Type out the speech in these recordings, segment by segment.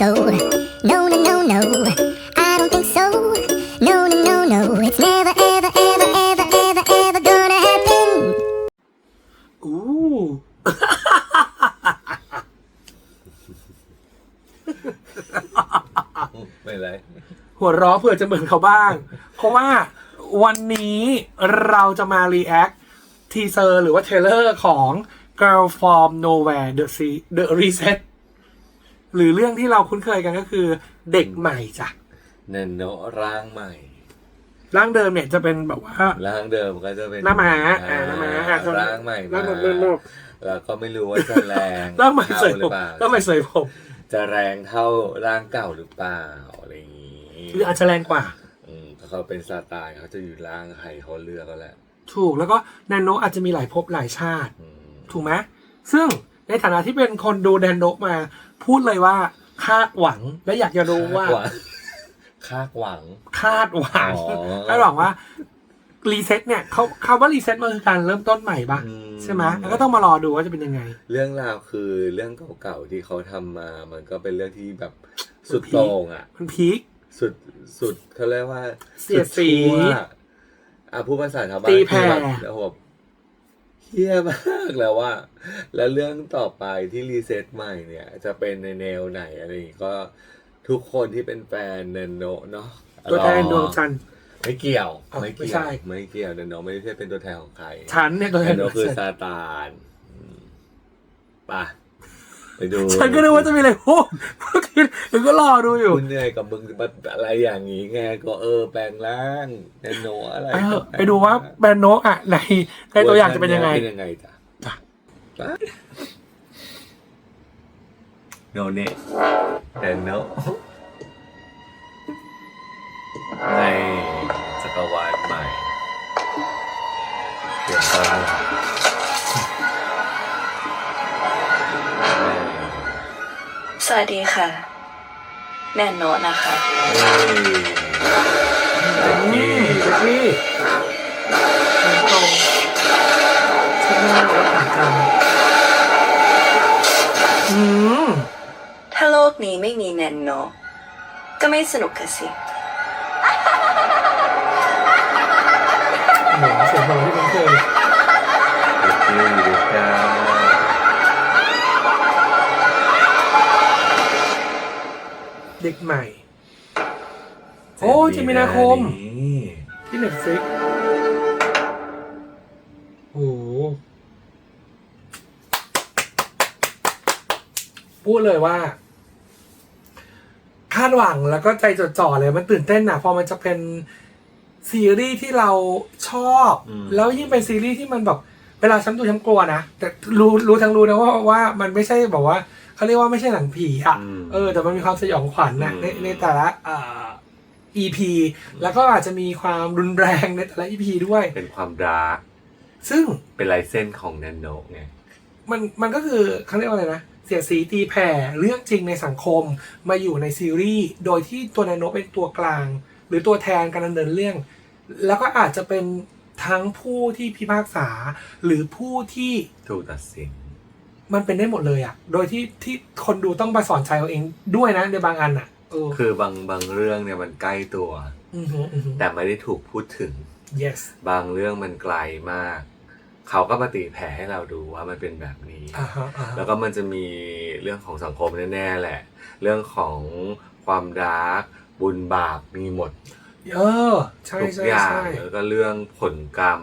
so. No, no, no, no. I don't think so. No, no, no, no. It's never, ever, ever, ever, ever, ever gonna happen. อู้ไม่ไรหัวเราะเผื่อจะเหมือนเขาบ้าง เพราะว่าวันนี้เราจะมา react ทีเซอร์หรือว่าเทรลเลอร์ของ Girl from Nowhere The Se- The Reset หรือเรื่องที่เราคุ้นเคยกันก็คือเด็กใหม่จ้ะเนนโนร่างใหม่ ร่างเดิมเนี่ยจะเป็นแบบว่าร่างเดิมก็จะเป็นหน้าม้าอ่าหน้าม้าอะร่างใหม่ร่างมาเดิมเดิมแล้วก็ไม่รู้ว่าจะแรงร่างใหม่สวยหผรือมเปล่าร่างใหม่สวยผมจะแรงเท่าร่างเก่าหรือเปล่าอะไรอย่างงี้หรืออาจจะแรงกว่า อืมถ้าเขาเป็นซาตานเขาจะอยู่ร่างใครเขาเลือกก็แหละถูกแล้วก็แนนโนอาจจะมีหลายภพหลายชาติอืมถูกไหมซึ่ง ในฐานะที่เป็นคนดูแดนโดกมา พูดเลยว่าคาดหวังและอยากจะรู้ว่า คาดหวัง คาดหวังอ๋อคาดหวังว่ารีเซ็ตเนี่ยเขาคำว่ารีเซ็ตมันคือการเริ่มต้นใหม่ปะอืใช่ไหมแล้วก็ต้องมารอดูว่าจะเป็นยังไง เรื่องราวคือเรื่องเก่าๆที่เขาทำมา มันก็เป็นเรื่องที่แบบสุดโต่งอะมันพีคสุดสุดเขาเรียกว่าเสียดสีดชั่วอะพูดภาษาชาวบ้านตีแผ่คือบบแล้วแบบ เฮี้ยมากแล้วว่า แล้วเรื่องต่อไปที่รีเซ็ตใหม่เนี่ย จะเป็นในแนวไหนอะไรอย่างงี้ก็ทุกคนที่เป็นแฟนเนนโนเนาะตัวแทนรอดวงจันทร์ ไม่เกี่ยวอ้าวไม่ไม่เกี่ใช่ยวไม่เกี่ยวเนนโนไม่ได้เป็นตัวแทนของใครฉันเนี่ยตัวแทเนนนดโนวงคือจันทร์ซาตานอืมไป่ะ ไปดูฉันก็นึกว่าจะมีอะไรพูดเมื่อกี้หรือก็รอดูอยู่คุณเหนื่อยกับมึงอะไรอย่างนี้ไงก็เออแปลงร่างเนนโนอะไรเออไปดูว่าแบรนด์โนอะในในตัวอย่างจะเป็นยังไง เป็นยังไงจ้ะจ้ะ โนเนเนโนในจักรวาลใหม่เปลี่ยนตอนใสวัสดีค่ะ แน่นโนนะคะเฮ้ยเด็กอืนี่มเด็กนี่ตรงฉันน่ารักจังอืมถ้าโลกนี้ไม่มีแนนโนก็ไม่สนุกกันสิหมอเสียงเราที่ผมเคย ใหม่ โอ้เจมินาคมนี่ที่เน็ตฟลิกโอ้โหพูดเลยว่า คาดหวังแล้วก็ใจจดจ่อเลยมันตื่นเต้นนะพอมันจะเป็นซีรีส์ที่เราชอบ แล้วยิ่งเป็นซีรีส์ที่มันแบบเวลาฉันดูฉันกลัวนะแต่รู้รู้ทั้งรู้นะว่าว่ามันไม่ใช่แบบว่า เขาเรียกว่าไม่ใช่หนังผีอะมเออ แต่มันมีความสยองขวัญนะอืมในในแต่ละอ่า EP แล้วก็อาจจะมีความรุนแรงในแต่ละ EP ด้วย เป็นความดาร์กซึ่งเป็นลายเส้นของแนนโนไง มันมันก็คือเขาเรียกว่าอะไรนะ เสียดสีตีแผ่เรื่องจริงในสังคมมาอยู่ในซีรีส์โดยที่ตัวไนโนเป็นตัวกลาง หรือตัวแทนการดำเนินเรื่อง แล้วก็อาจจะเป็นทั้งผู้ที่พิพากษา หรือผู้ที่ถูกตัดสิน มันเป็นได้หมดเลยอะ่ะ โดยที่ที่คนดูต้องมาสอนใจเอาเองด้วยนะในบางอันอะเออคือบางบางเรื่องเนี่ยมันใกล้ตัว อือหืออือหือ แต่ไม่ได้ถูกพูดถึง yes บางเรื่องมันไกลมาก เขาก็มาตีแผ่ให้เราดูว่ามันเป็นแบบนี้ อ่าฮะอ่าฮะแล้วก็มันจะมีเรื่องของสังคมแน่ๆแหละ เรื่องของความดาร์กบุญบาปมีหมดเออ ใช่ทุกใช่อย่างใช่ แล้วก็เรื่องผลกรรม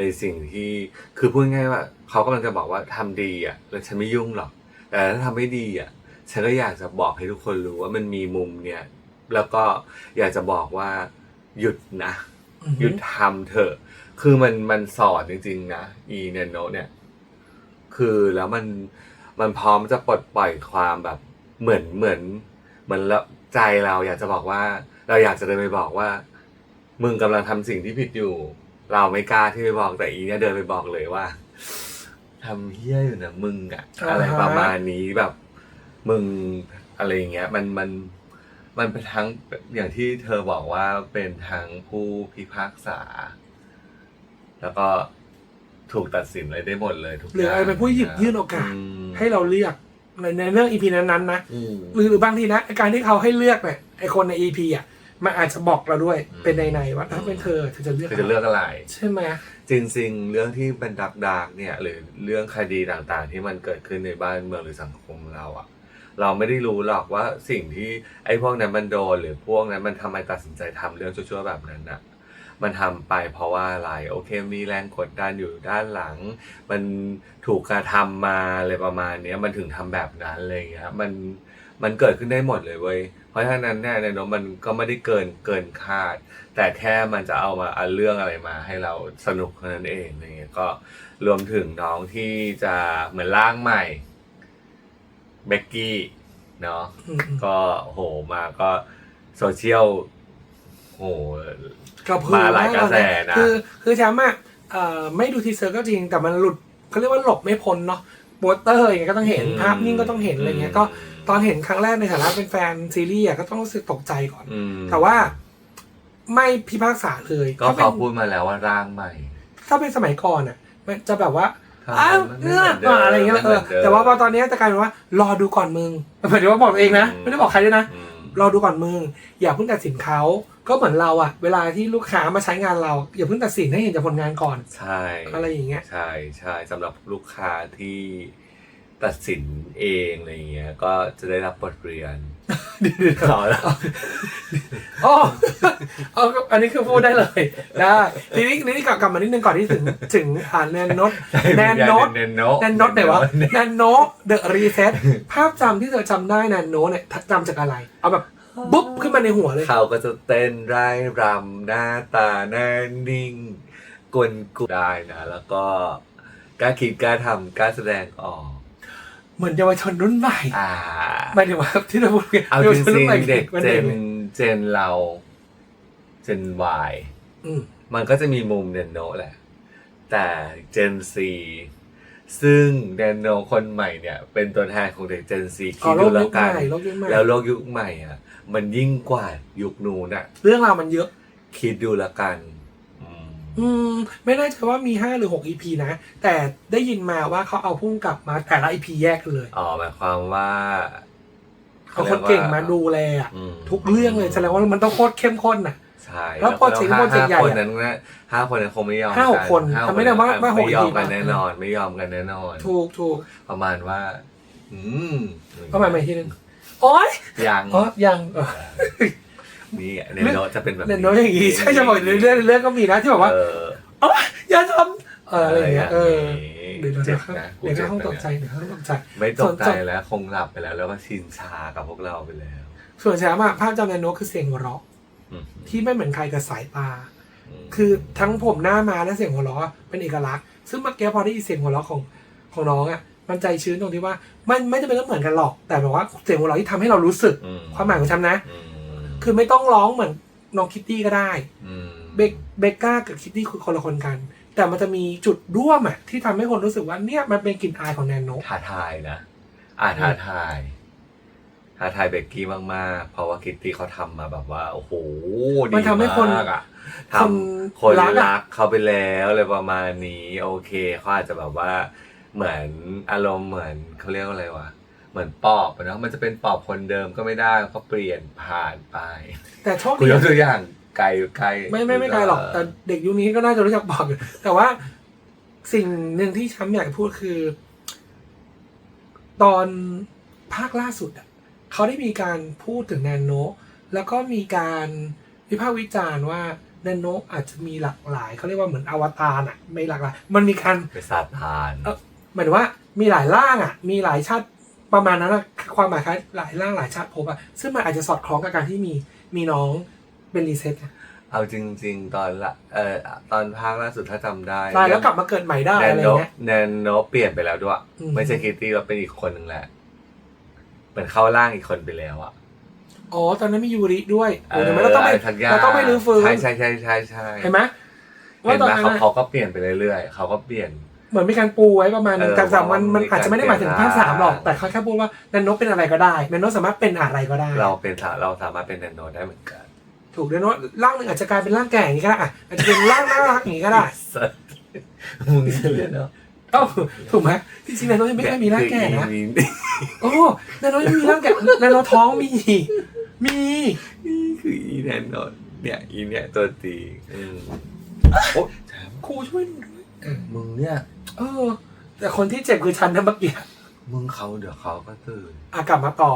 ในสิ่งที่คือพูดง่ายๆว่าเขากำลังจะบอกว่าทำดีอะแล้วฉันไม่ยุ่งหรอก แต่ถ้าทำไม่ดีอะฉันก็อยากจะบอกให้ทุกคนรู้ว่ามันมีมุมเนี่ย แล้วก็อยากจะบอกว่าหยุดนะอือหหืยุอดทำเถอะ คือมันมันสอนจริงๆนะอีเนโนเนี่ย คือแล้วมันมันพร้อมจะปลดปล่อยความแบบเหมือนเหมือน เหมือนละใจเราอยากจะบอกว่า เราอยากจะเดินไปบอกว่า มึงกำลังทำสิ่งที่ผิดอยู่ เราไม่กล้าที่ไปบอกแต่อีเนี่ยเดินไปบอกเลยว่าทำเฮี้ยอยู่นะมึงอะอะไรประมาณนี้แบบมึงอะไรอย่างเงี้ย มันมันมันเป็นทั้งอย่างที่เธอบอกว่าเป็นทั้งผู้พิพากษา แล้วก็ถูกตัดสินอะไรได้หมดเลยทุกหรืออะไรเป็นผู้หยิบยื่นโอกาสอืมให้เราเลือกในในเรื่องอีพีนั้นๆนะอืมหรือหรือบางทีนะไอ้การที่เขาให้เลือกเนี่ยไอคนในอีพีอะ มันอาจจะบอกเราด้วยอืม เป็นในๆว่าถ้าเป็นเธอเธอจะเลือกคือจะเลือกอะไร ใช่ไหมจริงๆ เรื่องที่เป็นดักดากๆเนี่ย หรือเรื่องคดีต่างๆ ที่มันเกิดขึ้นในบ้านเมืองหรือสังคมเราอะเราไม่ได้รู้หรอกว่าสิ่งที่ไอ้พวกนั้นมันโดนหรือพวกนั้นมันทำไมตัดสินใจทำเรื่องชั่วๆแบบนั้นอะมันทำไปเพราะว่าอะไรโอเค มีแรงกดดันอยู่ด้านหลัง มันถูกกระทำมาอะไรประมาณเนี้ยมันถึงทำแบบนั้นอะไรอย่างเงี้ยมัน มันเกิดขึ้นได้หมดเลยเว้ย เพราะฉะนั้นเนี่ยในโน้มมันก็ไม่ได้เกินเกินคาด แต่แค่มันจะเอามาเอาเรื่องอะไรมาให้เราสนุกเท่านั้นเองอะไรเงี้ยก็รวมถึงน้องที่จะเหมือนร่างใหม่เบกกี้เนาะอืมก็โหมาก็โซเชียลโหๆกระพือมาหลายกระแสนะคือคือแชมป์อะเอ่อไม่ดูทีเซอร์ก็จริงแต่มันหลุดเขาเรียกว่าหลบไม่พ้นเนาะโปสเตอร์อย่างเงี้ยก็ต้องเห็นภาพนิ่งก็ต้องเห็นอะไรเงี้ยก็ ตอนเห็นครั้งแรกในฐานะเป็นแฟนซีรีส์อะก็ต้องรู้สึกตกใจก่อน อืมแต่ว่าไม่พิพากษาเลยก็ถ้าเป็เขานพูดมาแล้วว่าร่างใหม่ถ้าเป็นสมัยก่อนอะมันจะแบบว่าทำไมอ้าวมันไม่เนื้อเหมือนเดิมอะไรอย่างเงี้ยเออไม่เหมือนเดิมแต่ว่าพอตอนนี้จะกลายเป็นว่ารอดูก่อนมึงหมายถึงว่าบอกตัวเองนะอืมไม่ได้บอกใครด้วยนะอืมรอดูก่อนมึง อย่าเพิ่งตัดสินเขาก็เหมือนเราอะเวลาที่ลูกค้ามาใช้งานเรา อย่าเพิ่งตัดสินให้เห็นจากผลงานก่อน ใช่อะไรอย่างเงี้ย ใช่ใช่สำหรับลูกค้าที่ ตัดสินเองอะไรเงี้ย ก็จะได้รับบทเรียนเอาละอ๋อเอาอันนี้คือพูดได้เลยได้ทีนี้ทีนี้กลับกลับมานิดนึงก่อนที่ถึงถึงอ่าแนนโนตแนนโนตแนนโนแนนโนตไหนวะแนนโนเดอะรีเซ็ตภาพจำที่เธอจำได้แนนโนเนี่ยจำจากอะไร เอาแบบบุ๊บขึ้นมาในหัวเลย เขาก็จะเต้นร่ายรำหน้าตาหน้านิ่งกวนกูได้นะ แล้วก็กล้าคิดกล้าทำกล้าแสดงออก เหมือนเยาวชนรุ่นใหม่อ่าหมายถึงว่าที่เราพูดกันเอาเยาวจชนรุ่รินงใหม่ๆเด็กมันเจเด็กนเลยเจนเราเจน Y อืมมันก็จะมีมุมเดนโนแหละ แต่เจนซีซึ่งเดนโนคนใหม่เนี่ย เป็นตัวแทนของเด็กเจนซีอ๋คิอดโลดูกแล้ยุวคใหกัม่นโลกยุคใหม่แล้วโลกยุคใหม่อะ มันยิ่งกว่ายุคนู้นอะ เรื่องราวมันเยอะคิดดูแล้วกัน อืมอืม ไม่แน่ใจว่ามีห้าหรือหกอีพีนะ แต่ได้ยินมาว่าเขาเอาพุ่งกลับมาแต่ละอีพีแยกกันเลยอ๋อหมายความว่า เอาคนเก่งมาดูแลอะอืมทุกเรื่องเลยแสดงว่ามันต้องโคตรเข้มข้นน่ะ ใช่แล้วโปรเจกต์ห้าโปรเจกต์ใหญ่ห้าคนอะนั้นนะห้าคนนั้นคงไม่ยอมห้าหกคนห้าทำไม่ได้ว่าว่าหกไม่ยอมทีมกันอะแน่นอน ไม่ยอมกันแน่นอน ถูกถูกประมาณว่า อืมประมาณใหม่ทีนึงโอ๊ยยัง อ๋อยังเออ นี่เนโนจะเป็นแบบเล่นน้อยอย่างงี้ใช่จะบอกในเรื่องในเรื่องก็มีนะที่แบบว่าเออโอ๊ยอย่าทำเอออะไรอย่างเงี้ยเออเดี๋ยวเจ็เดี๋ยบวนะกูเดี๋ยวเจ็บเขาต้องตนะกใจเดี๋ยวเขาต้องตกใจไม่ตกใจส่วนแล้วคงหลับไปแล้ว แล้วก็ชินชากับพวกเราไปแล้ว ส่วนแชมป์อะภาพจำในโน้ตคือเสียงหัวเราะอืมที่ไม่เหมือนใครกับสายตามคือทั้งผมหน้ามาและเสียงหัวเราะอะเป็นเอกลักษณ์ ซึ่งเมื่อกี้พอได้ยินเสียงหัวเราะของของน้องอะมันใจชื้นตรงที่ว่า มันไม่จำเป็นต้องเหมือนกันหรอก แต่แบบว่าเสียงหัวเราะที่ทำให้เรารู้สึกอืมความหมายของฉันนะอืม คือไม่ต้องร้องเหมือนน้องคิตตี้ก็ได้มเบกเบกก้ากับคิตตี้คือคนละคนกัน แต่มันจะมีจุดร่วมอะที่ทำให้คนรู้สึกว่าเนี่ยมันเป็นกลิ่นอายของแนนโนท้าทายนะอ่าท้าทายท้าทายเบกกี้มากๆ เพราะว่าคิตตี้เขาทำมาแบบว่า โอ้โหดีมันทำให้คนมากอะทคนำคนรักอะรักเขาไปแล้วอะไรประมาณนี้ โอเคเขาอาจจะแบบว่าเหมือนอารมณ์เหมือนเขาเรียกว่าอะไรวะ เหมือนปอบอะเนาะมันจะเป็นปอบคนเดิมก็ไม่ได้ก็เปลี่ยนผ่านไปแต่โชคกูดียกตัวอย่างไกลไกลไม่ไม่ไม่ไกลหรอก แต่เด็กยุคนี้ก็น่าจะรู้จักบอกอยู่แต่ว่าสิ่งหนึ่งที่ช้ำอยากจะพูดคือ ตอนภาคล่าสุดอะเขาได้มีการพูดถึงแนนโน แล้วก็มีการวิพากษ์วิจารณ์ว่าแนนโนอาจจะมีหลากหลายเขาเรียกว่าเหมือนอวตารอะไม่หลากหลาย มันมีการไปสาทาน เอ่อหมายถึงว่ามีหลายร่างอะมีหลายชาติ ประมาณนั้นอะความหมายคล้ายหลายร่างหลายชาติภพอะซึ่งมันอาจจะสอดคล้องกับการที่มีมีน้องเป็นรีเซ็ตเอาจริง ๆ ตอนละเอ่อตอนภาคล่าสุดถ้าจำได้ตายแล้วกลับมาเกิดใหม่ได้แนนอะไรโนเงี้ย แนนโนเปลี่ยนไปแล้วด้วย อืม ไม่ใช่คิตตี้เราเป็นอีกคนหนึ่งแหละเหมือนเข้าร่างอีกคนไปแล้วอะอ๋อตอนนั้นมียูริด้วยโอ้เดี๋ยวไม่เราต้องไปทักย่เราต้องไปรื้อฟื้นใช่ใช่ใช่ใช่ใช่เห็นไหมว่าเห็นตอนไหมนั้นเขาน่ะเขาก็เปลี่ยนไปเรื่อยๆเขาก็เปลี่ยน เหมือนมีการปูไว้ประมาณนึงเออแต่แต่มันว่ามัมันมีอาจจะไม่ได้หมายถึงภาคการสามหรอกเปลี่ยนแต่เขาแค่พูดว่านันโนเป็นอะไรก็ได้นันโนสามารถเป็นอะไรก็ได้ เราเป็นสาเราสามารถเป็นแนนโนได้เหมือนกันถูกด้วยเนอะร่างหนึ่งอาจจะกลายเป็นร่างแก่อย่างนี้ก็ได้อะอาจจะเป็นร่างน่ารักอย่างนี้ก็ได้สัสมึงเนี่ยเนาะเอ้าถูกไหมที่จริงแนนโนยังไม่ค่อยมีร่างแก่นะมีโอ้แนนโนยังมีร่างแก่แนนโนท้องมี มีนี่คืออีแนนโนเนี่ยอีเนี่ยตัวตีอืมโอ๊ยแชมป์ครูช่วยหนูด้วย มึงเนี่ย เออ แต่คนที่เจ็บคือฉันนะเมื่อกี้มึงเขาเดี๋ยวเขาก็ตื่นอะกลับมาต่อ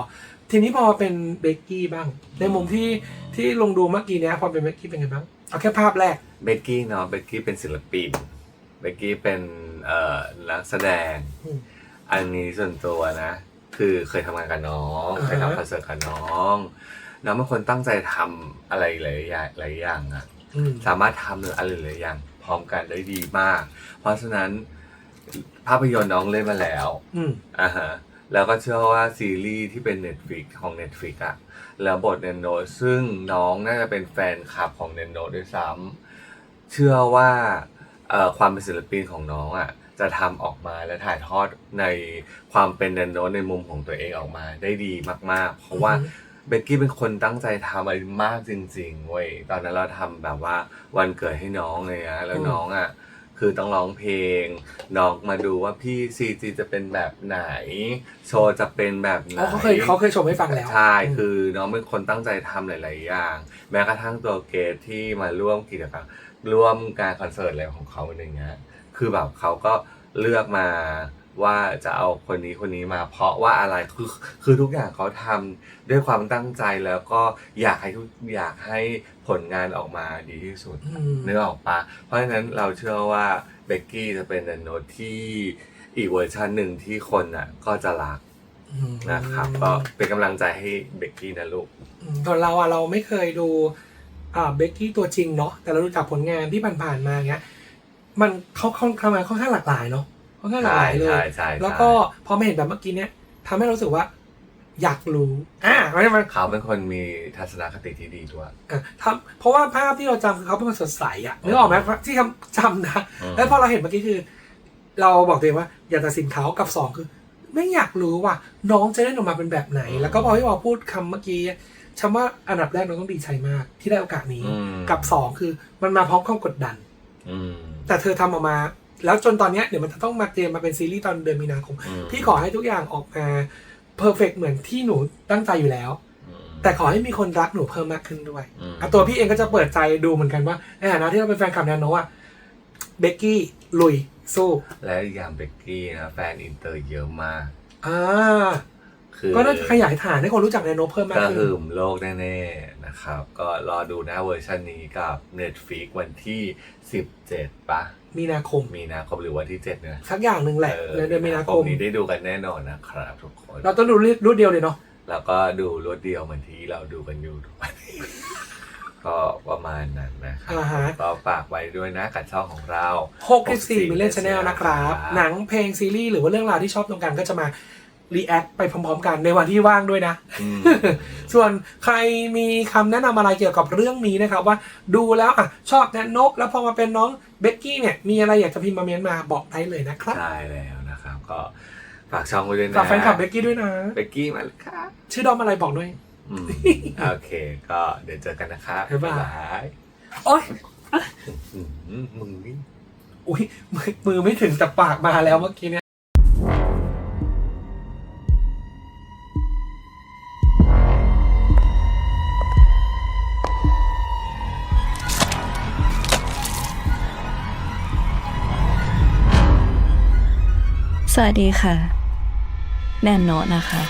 ทีนี้พอเป็นเบกกี้บ้าง ในมุมที่ที่ลงดูเมื่อกี้เนี้ยพอเป็นเบกกี้เป็นไงบ้างเอาแค่ภาพแรกเบกกี้เนาะเบกกี้เป็นศิลปินเบกกี้เป็นเอ่อนักแสดง อืม อันนี้ส่วนตัวนะ คือเคยทำงานกับน้องอ่าฮะ เคยทำคอนเสิร์ตกับน้องน้องเป็นคนตั้งใจทำอะไรหลายอย่างหลายอย่างอะอืมสามารถทำอะไรหลายอย่าง พร้อมกันได้ดีมาก เพราะฉะนั้นภาพยนตร์น้องเล่นมาแล้วอืมอ่าฮะแล้วก็เชื่อว่าซีรีส์ที่เป็น Netflix ของ Netflix อะแล้วบทเนนโนซึ่งน้องน่าจะเป็นแฟนคลับของเนนโนด้วยซ้ำเชื่อว่าเอ่อความเป็นศิลปินของน้องอะจะทำออกมาและถ่ายทอดในความเป็นเนนโนในมุมของตัวเองออกมาได้ดีมาก ๆ เพราะว่าอือฮึ เบกกี้เป็นคนตั้งใจทำอะไรมากจริงๆเว้ยตอนนั้นเราทำแบบว่าวันเกิดให้น้องเลยนะแล้วอืมน้องอะคือต้องร้องเพลง น้องมาดูว่าพี่ซีจีจะเป็นแบบไหน โชว์จะเป็นแบบไหนอ๋อเขาเคยเขาเคยชมให้ฟังแล้ว ใช่มคือน้องเป็นคนตั้งใจทำหลาย ๆ อย่าง แม้กระทั่งตัวเกตที่มาร่วมกิจกรรมร่วมการคอนเสิร์ตอะไรของเขาอย่างเงี้ยคือแบบเขาก็เลือกมา ว่าจะเอาคนนี้คนนี้มา เพราะว่าอะไรคือคือทุกอย่างเขาทำด้วยความตั้งใจแล้วก็อยากให้ทุกอยากให้ผลงานออกมาดีที่สุดอืมนึกออกปะเพราะฉะนั้นเราเชื่อว่าเบกกี้จะเป็นโน้ตที่อีกเวอร์ชันหนึ่งที่คนอะก็จะรักอืมนะครับก็เป็นกำลังใจให้เบกกี้นะลูกอืมส่วนเราอะเราไม่เคยดูอ่าเบกกี้ตัวจริงเนาะแต่เราดูจากผลงานที่ผ่านๆมาเงี้ย มันเขาเขาทำงานค่อนข้างหลากหลายเนาะ ค่อนข้างหลากหลายเลใช่ย ใช่ใช่แล้วก็พอมาเห็นแบบเมื่อกี้เนี้ยทำให้เรารู้สึกว่า อยากรู้อ่าไม่มันเขาเป็นคนมีทัศนคติที่ดีด้วย อะทำเพราะว่าภาพที่เราจำคือเขาเป็นคนสดใสอะนึกออกไหมที่จำจำนะอืมแล้วพอเราเห็นเมื่อกี้คือ เราบอกตัวเองว่าอย่าตัดสินเขากับสองคือไม่อยากรู้ว่า น้องจะได้ออกมาเป็นแบบไหนแล้วก็พอพี่วอพูดคำเมื่อกี้ฉันว่าอันดับแรกเราต้องดีใจมาก ที่ได้โอกาสนี้ อืมกับสองคือมันมาพร้อมความกดดัน อืมแต่เธอทำออกมา แล้วจนตอนเนี้ยเดี๋ยวมันจะต้องมาเตรียมมาเป็นซีรีส์ตอนเดือนมีนาคม อืมพี่ขอให้ทุกอย่างออกมาเพอร์เฟกเหมือนที่หนูตั้งใจอยู่แล้ว อืมแต่ขอให้มีคนรักหนูเพิ่มมากขึ้นด้วยอืม อะตัวพี่เองก็จะเปิดใจดูเหมือนกันว่าในฐานะที่เราเป็นแฟนคลับแนนโนอะเบกกี้ลุยสู้และอีกอย่างเบกกี้นะแฟนอินเตอร์เยอะมาก อ่า คือก็น่าจะขยายฐานให้คนรู้จักแนนโนเพิ่มมากกระขึ้น หึ่มโลกแน่ๆนะครับ ก็รอดูนะเวอร์ชันนี้กับ Netflix วันที่ 17ปะมีนาคม มีนาคมหรือวันที่ 7 เนี่ยสักอย่างหนึ่งแหละในเดือนมีนาคม นี้ได้ดูกันแน่นอนนะครับทุกคน เราต้องดูรูดเดียวเลยเนาะแล้วก็ดูรวดเดียวเหมือนที่เราดูกันอยู่ทุกวันนี้ ก็ประมาณนั้นนะครับอ่าฮะก็ฝากไว้ด้วยนะกับช่องของเรา 64 Million Channel นะครับ หนังเพลงซีรีส์หรือว่าเรื่องราวที่ชอบตรงกันก็จะมา รีแอคไปพร้อมๆกันในวันที่ว่างด้วยนะอืมส่วนใครมีคำแนะนำอะไรเกี่ยวกับเรื่องนี้นะครับ ว่าดูแล้วอะชอบแนนนก แล้วพอมาเป็นน้องเบกกี้เนี่ยมีอะไรอยากจะพิมพ์มาเม้นต์มาบอกได้เลยนะครับใช่แล้วนะครับก็ฝากช่องไว้ด้วยนะฝากแฟนคลับเบกกี้ด้วยนะ เบกกี้มาเลยครับชื่อดอมอะไรบอกด้วยอืมโอเค ก็เดี๋ยวเจอกันนะครับบ๊ายบายยโอ้ยอืมมึงนี่อุ้ยมือมือไม่ถึงแต่ปากมาแล้วเมื่อกี้เนี่ย สวัสดีค่ะ แนนโนนะคะ